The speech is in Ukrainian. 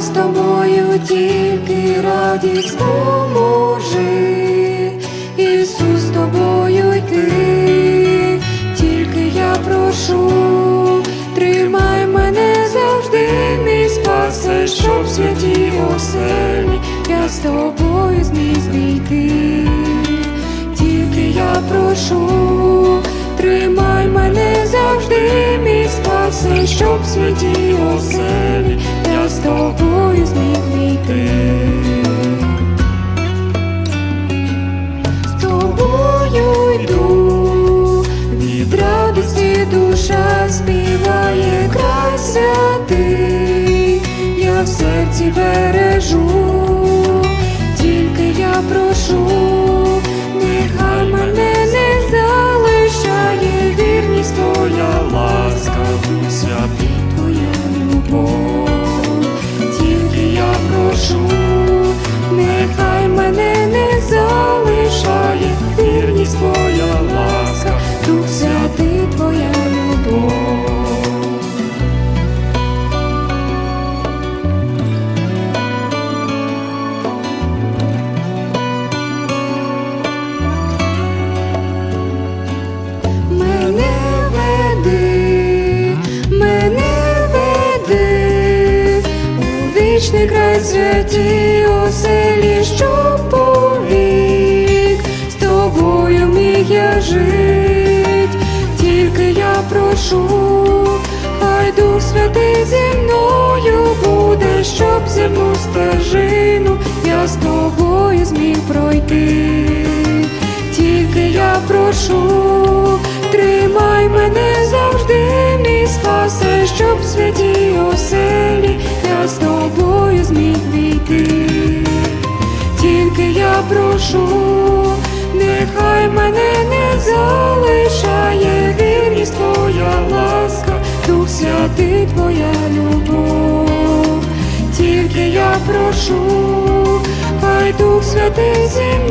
з тобою тільки радість поможи, Ісус з тобою йти, тільки я прошу, тримай мене завжди, мій спасе, щоб в святій оселі я з тобою зміг зійти, тільки я прошу, тримай мене завжди, мій спасе, щоб оселі я з тобою зміг війти. З тобою йду, від радості душа співає край святий, я в серці бережу, вічний край святі оселі, що повік, з тобою міг я жить, тільки я прошу, хай Дух Святий зі мною буде, щоб земну стежину я з тобою зміг пройти. Тільки я прошу, тримай мене завжди, мій спасе, щоб в я прошу, нехай мене не залишає вірність твоя ласка, Дух святий твоя любов. Тільки я прошу, хай Дух Святий зі